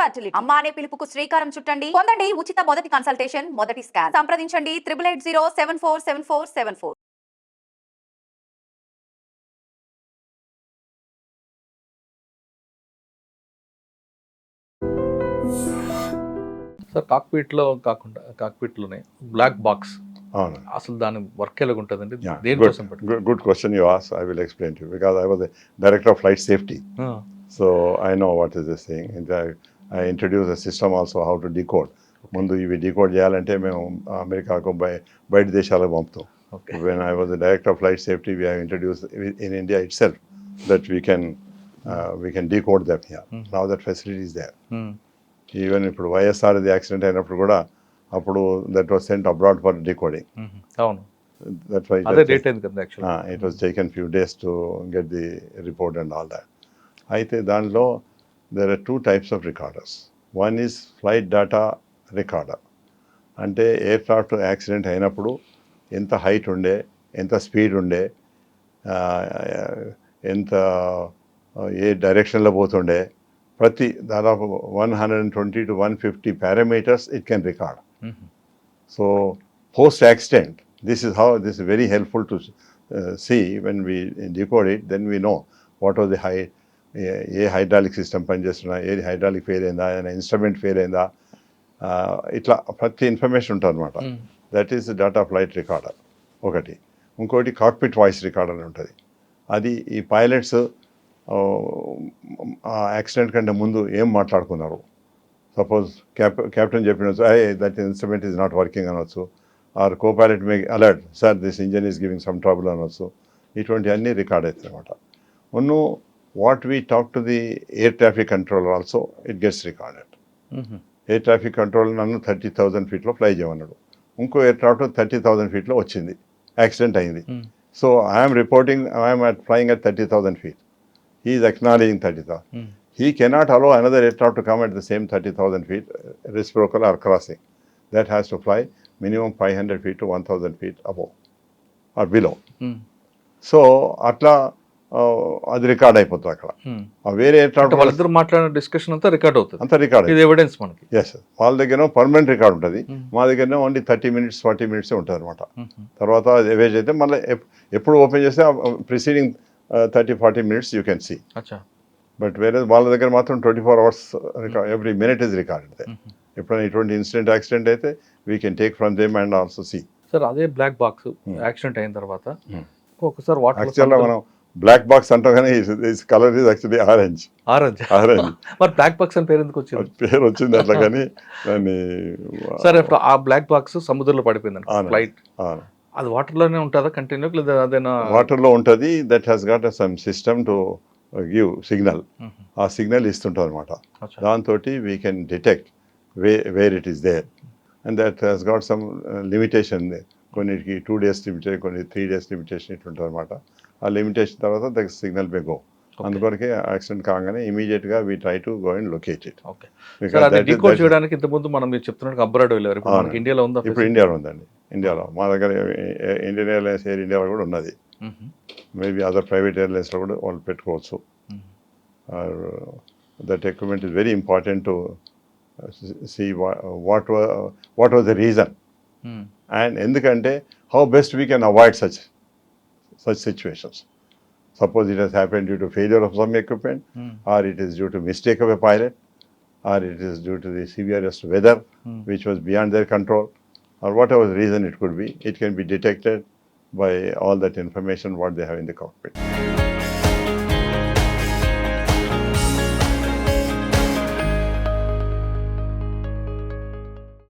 Fertility అమ్మ అనే పిలుపుకు శ్రీకారం చుట్టండి. పొందండి ఉచిత మొదటి కన్సల్టేషన్ మొదటి స్కాన్. సంప్రదించండి triple eight zero seven four seven four seven four sir కాక్పీట్లో కాకుండా కాక్పీట్లోనే బ్లాక్ బాక్స్ అవును. అసలు దాని వర్క్ ఎలాగ ఉంటుందండి? Yeah, దేనికోసం good, good question you asked. I will explain to you because I was the director of flight safety. So I know introduce the system also how to decode ముందు ఇవి decode చేయాలంటే మేము అమెరికాకు బయ బయట దేశాలకు పంపుతాం. When I was director of flight safety we introduce in India itself that we can we can decode that now that facilities they even ఇప్పుడు YSR the accident అయినప్పుడు కూడా అప్పుడు that was sent abroad for decoding it was taken few days to get the report and all that అయితే దానిలో there are two types of recorders one is flight data recorder అంటే aircraft accident అయినప్పుడు ఎంత height ఉండే ఎంత speed ఉండే ఎంత ఏ డైరెక్షన్లో పోతుండే ప్రతి దాదాపు one hundred and twenty to one fifty parameters it can record. So post accident, this is how this is very helpful to uh, see when we decode it. Then we know what was the high ఏ ఏ hydraulic system పనిచేస్తున్నా ఏది hydraulic fail అయిందా ఏదైనా instrument fail అయిందా ఇట్లా ప్రతి information ఉంటుంది అనమాట that is data flight recorder ఒకటి. ఇంకోటి కాక్పిట్ వాయిస్ రికార్డర్ అని ఉంటుంది. అది ఈ పైలట్స్ ఆ యాక్సిడెంట్ కంటే ముందు ఏం మాట్లాడుకున్నారు? Suppose cap captain చెప్పినచ్చు I that instrument is not working అనొచ్చు. Or co pilot may alert sir this engine is giving some trouble అనొచ్చు. ఇటువంటి అన్నీ రికార్డ్ అవుతాయి అనమాట ఉన్ను what we talk to the air traffic controller also it gets recorded air traffic control నన్ను thirty thousand ఫీట్లో fly చేయమన్నాడు. ఇంకో ఎయిర్ క్రాఫ్ట్ థర్టీ థౌజండ్ ఫీట్లో వచ్చింది. యాక్సిడెంట్ అయింది. So I'm reporting I'm at flying at thirty thousand feet he is acknowledging thirty thousand he cannot allow another aircraft to come at the same 30,000 feet uh, reciprocal or crossing. That has to fly minimum 500 feet to 1,000 feet above or below. So అట్లా అది record అయిపోతుంది అక్కడ. వేరే వాళ్ళిద్దరు మాట్లాడిన discussion అంతా record అవుతుంది. అంతా రికార్డ్ ఇది ఎవిడెన్స్ మనకి. ఎస్ వాళ్ళ దగ్గర పర్మనెంట్ రికార్డ్ ఉంటుంది. మా దగ్గర only thirty minutes forty minutes ఉంటుంది అనమాట తర్వాత ఎవేజ్ అయితే మళ్ళీ ఎప్- ఎప్పుడు ఓపెన్ చేస్తే preceding thirty forty minutes you can see but వేరే వాళ్ళ దగ్గర మాత్రం twenty four hours every minute is recorded ఎప్పుడైనా ఇటువంటి ఇన్సిడెంట్ యాక్సిడెంట్ అయితే we can take from them and also see sir అదే బ్లాక్ బాక్స్ యాక్సిడెంట్ అయిన తర్వాత ఒకసారి యాక్చువల్గా వాటర్ మనం బ్లాక్ బాక్స్ అంటాం కానీ colour is actually orange orange orange మరి బ్లాక్ బాక్స్ అని పేరు ఎందుకు వచ్చింది? పేరు వచ్చింది అట్లా కానీ దాన్ని సార్ ఆ బ్లాక్ బాక్స్ సముద్రంలో పడిపోయింది. ఫ్లైట్ అది వాటర్లోనే ఉంటుందా కంటిన్యూ లేదా అదేనా? వాటర్లో ఉంటుంది that has got some system to give signal ఆ సిగ్నల్ ఇస్తుంటుంది అనమాట. దాంతో we can detect way where it is there and that has got some limitation కొన్నిటికి టూ డేస్ లిమిటేషన్ కొన్ని త్రీ డేస్ లిమిటేషన్ ఇట్లుంటుంది అనమాట ఆ లిమిటేషన్ తర్వాత ద సిగ్నల్ మే గో అందుకొరకే యాక్సిడెంట్ కాగానే ఇమీడియట్గా we try to go and locate it decode చేయడానికి ఇంత ముందు మనం మీరు చెప్తున్నట్టు అబ్రాడ్ వెళ్ళారు. మనకి. ఇండియాలో ఉందా ఇప్పుడు ఇండియాలో ఉందండి. ఇండియాలో మా దగ్గర ఇండియన్ ఎయిర్లైన్స్ ఎయిర్ ఇండియాలో కూడా ఉన్నది. మేబీ అదర్ ప్రైవేట్ ఎయిర్లైన్స్లో కూడా వాళ్ళు పెట్టుకోవచ్చు. That equipment is very important to see what what was the reason. And ఎందుకంటే how best we can avoid such such situations suppose it has happen due to failure of some equipment hmm. Or it is due to mistake of a pilot or it is due to the severest weather Hmm. which was beyond their control, or whatever reason it could be, it can be detected by all that information what they have in the cockpit.